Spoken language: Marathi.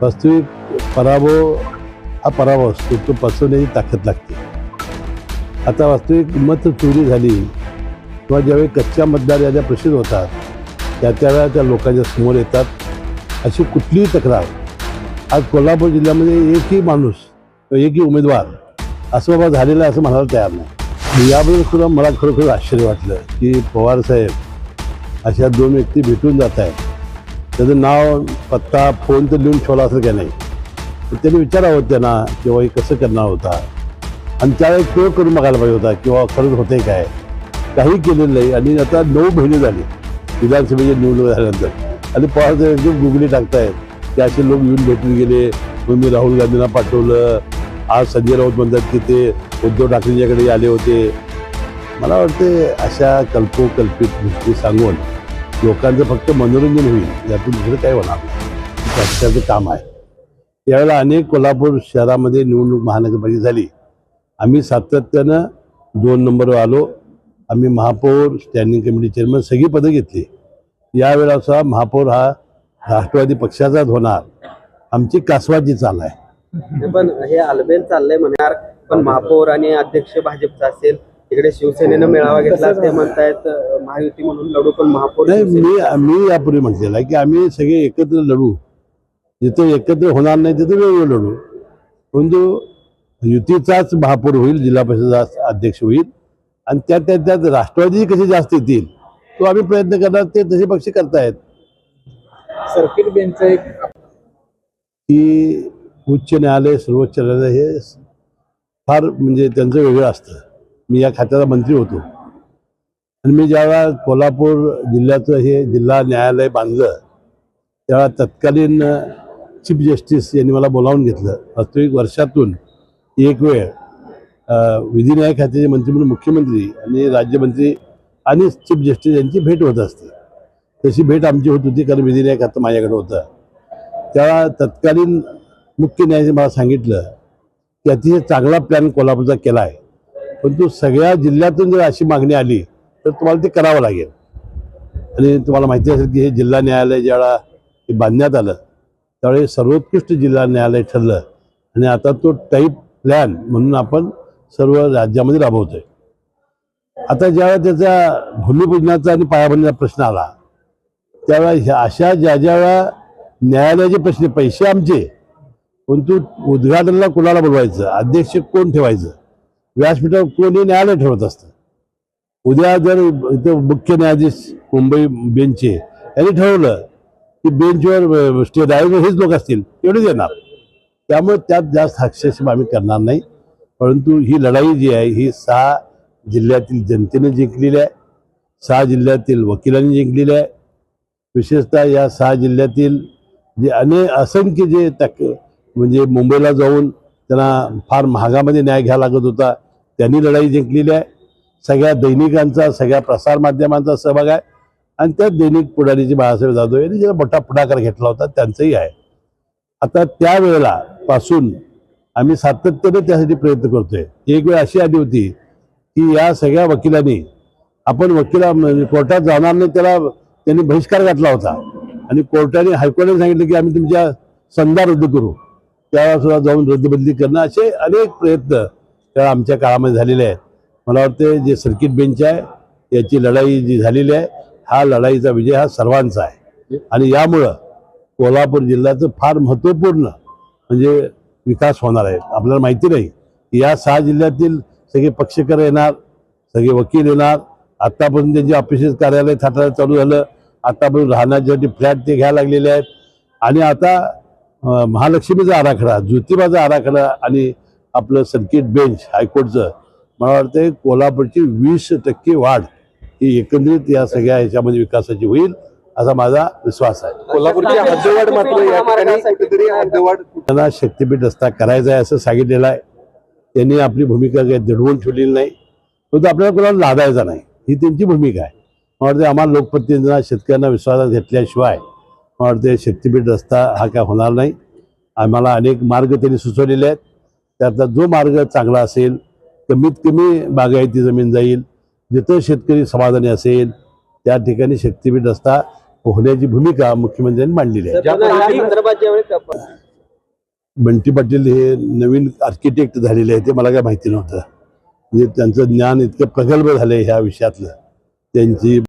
वास्तविक पराभव हा पराभव असतो तो पचवण्याची ताकद लागते. आता वास्तविक मत चोरी झाली किंवा ज्यावेळी कच्च्या मतदार याद्या प्रसिद्ध होतात त्या त्यावेळा त्या लोकांच्या समोर येतात अशी कुठलीही तक्रार. आज कोल्हापूर जिल्ह्यामध्ये एकही माणूस किंवा एकही उमेदवार असं बाबा झालेलं आहे असं म्हणायला तयार नाही. याबद्दल सुद्धा मला खरोखर आश्चर्य वाटलं की पवार साहेब अशा दोन व्यक्ती भेटून जात आहेत. त्याचं नाव पत्ता फोन तर लिहून ठेवला असेल का नाही? तर त्यांनी विचारावं त्यांना किंवा हे कसं करणार होता? आणि त्यावेळेस तो करून बघायला पाहिजे होता किंवा खरंच होते काय? काही केलेलं नाही. आणि आता नऊ महिने झाले विधानसभेची निवडणूक झाल्यानंतर. आणि पवार एकदम गुगली टाकतायत की असे लोक येऊन भेटून गेले. मग मी राहुल गांधींना पाठवलं. आज संजय राऊत म्हणतात की ते उद्धव ठाकरेंच्याकडे आले होते. मला वाटते अशा कल्पोकल्पित गोष्टी सांगून लोकांचं फक्त मनोरंजन होईल यातून दुसरं काय होणार त्याचं काम आहे. यावेळेला अनेक कोल्हापूर शहरामध्ये निवडणूक महानगरपालिका झाली. आम्ही सातत्यानं दोन नंबरवर आलो. आम्ही महापौर स्टँडिंग कमिटी चेअरमन सगळी पदं घेतली. यावेळेचा महापौर हा राष्ट्रवादी पक्षाचाच होणार. आमची कासवाची चाल आहे पण हे आलबेल चाललंय म्हणणार पण महापौर आणि अध्यक्ष भाजपचा असेल तिकडे शिवसेनेनं मेळावा घेतला ते म्हणतायत महायुती म्हणून लढू पण महापौर नाही मी मी यापूर्वी म्हटलेलं आहे की आम्ही सगळे एकत्र लढू. जिथं एकत्र होणार नाही तिथं वेगवेगळं लढू. परंतु युतीचाच महापौर होईल जिल्हा परिषदेचा अध्यक्ष होईल आणि त्यात त्यात त्यात राष्ट्रवादी कसे जास्त येतील तो आम्ही प्रयत्न करणार ते तसे पक्ष करतायत. सर्किट बेंचचं एक की उच्च न्यायालय सर्वोच्च न्यायालय हे फार म्हणजे त्यांचं वेगळं असतं. मी या खात्याचा मंत्री होतो. आणि मी ज्यावेळा कोल्हापूर जिल्ह्याचं हे जिल्हा न्यायालय बांधलं तेव्हा तत्कालीन चीफ जस्टिस यांनी मला बोलावून घेतलं. वास्तविक वर्षातून एक वेळ विधी न्याय खात्याचे मंत्री म्हणून मुख्यमंत्री आणि राज्यमंत्री आणि चीफ जस्टिस यांची भेट होत असते. तशी भेट आमची होत होती कारण विधी न्याय खातं माझ्याकडे होतं. तेव्हा तत्कालीन मुख्य न्यायाधीश मला सांगितलं की अतिशय चांगला प्लॅन कोल्हापूरचा केला आहे परंतु सगळ्या जिल्ह्यातून जर अशी मागणी आली तर तुम्हाला ते करावं लागेल. आणि तुम्हाला माहिती असेल की हे जिल्हा न्यायालय ज्यावेळा हे बांधण्यात आलं त्यावेळी सर्वोत्कृष्ट जिल्हा न्यायालय ठरलं. आणि आता तो टाईप प्लॅन म्हणून आपण सर्व राज्यामध्ये राबवतोय. आता ज्यावेळेला त्याचा भूमिपूजनाचा आणि पायाभरणीचा प्रश्न आला त्यावेळेला ह्या अशा ज्या ज्या वेळा न्यायालयाचे प्रश्न पैसे आमचे परंतु उद्घाटनाला कुणाला बोलवायचं अध्यक्ष कोण ठेवायचं? व्यासपीठावर कोणी न्यायालय ठरवत असतं. उद्या जर इथं मुख्य न्यायाधीश मुंबई बेंचचे यांनी ठरवलं की बेंचवर स्टे ड्रायव्हर हेच लोक असतील एवढेच येणार. त्यामुळे त्यात जास्त हस्तक्षेप आम्ही करणार नाही. परंतु ही लढाई जी आहे ही सहा जिल्ह्यातील जनतेने जिंकलेली आहे. सहा जिल्ह्यातील वकिलांनी जिंकलेली आहे. विशेषतः या सहा जिल्ह्यातील जे अनेक असंख्य जे तक म्हणजे मुंबईला जाऊन त्यांना फार महागामध्ये न्याय घ्यावा लागत होता. त्यांनी लढाई जिंकलेली आहे. सगळ्या दैनिकांचा सगळ्या प्रसारमाध्यमांचा सहभाग आहे. आणि त्या दैनिक पुढारीचे बाळासाहेब जाधव यांनी ज्याला मोठा पुढाकार घेतला होता त्यांचंही आहे. आता त्या वेळेला पासून आम्ही सातत्याने त्यासाठी प्रयत्न करतोय. एक वेळ अशी आली होती की या सगळ्या वकिलांनी आपण वकिला म्हणजे कोर्टात जाणार नाही त्याला त्यांनी बहिष्कार घातला होता. आणि कोर्टाने हायकोर्टाने सांगितलं की आम्ही तुमच्या संधा रद्द करू. त्यावेळेला सुद्धा जाऊन रद्दबदली करणं असे अनेक प्रयत्न त्या आमच्या काळामध्ये झालेले आहेत. मला वाटते जे सर्किट बेंच आहे याची लढाई जी झालेली आहे हा लढाईचा विजय हा सर्वांचा आहे. आणि यामुळं कोल्हापूर जिल्ह्याचं फार महत्त्वपूर्ण म्हणजे विकास होणार आहे. आपल्याला माहिती नाही. की या सहा जिल्ह्यातील सगळे पक्षकार येणार सगळे वकील येणार. आत्तापासून त्यांची ऑफिसेस कार्यालय थाटायला चालू झालं आत्तापर्यंत राहण्यासाठी फ्लॅट ते घ्यायला लागलेले आहेत. आणि आता महालक्ष्मीचा आराखडा ज्योतिबाचा आराखडा आणि आपलं सर्किट बेंच हायकोर्टचं मला वाटतं कोल्हापूरची वीस टक्के वाढ ही एकंदरीत या सगळ्या ह्याच्यामध्ये विकासाची होईल असा माझा विश्वास आहे. कोल्हापूरची हद्दवाढ मात्र या ठिकाणी कुठेतरी हद्दवाढ त्यांना शक्तीपीठ रस्ता करायचा आहे असं सांगितलेलं आहे. त्यांनी आपली भूमिका काही दडवून ठेवलेली नाही. परंतु आपल्याला कोणाला लादायचा नाही. ही त्यांची भूमिका आहे. मला वाटते आम्हाला लोकप्रतिनिधींना शेतकऱ्यांना विश्वासात घेतल्याशिवाय मला वाटते शक्तीपीठ रस्ता हा काय होणार नाही. आम्हाला अनेक मार्ग त्यांनी सुचवलेले आहेत. त्यातला जो मार्ग चांगला असेल कमीत कमी बागायती जमीन जाईल. जिथं शेतकरी समाधानी असेल त्या ठिकाणी शक्तीपीठ रस्ता होण्याची भूमिका मुख्यमंत्र्यांनी मांडलेली आहे. बंटी पाटील हे नवीन आर्किटेक्ट झालेले आहे ते मला काय माहिती नव्हतं. म्हणजे त्यांचं ज्ञान इतकं प्रगल्भ झालं ह्या विषयातलं. त्यांची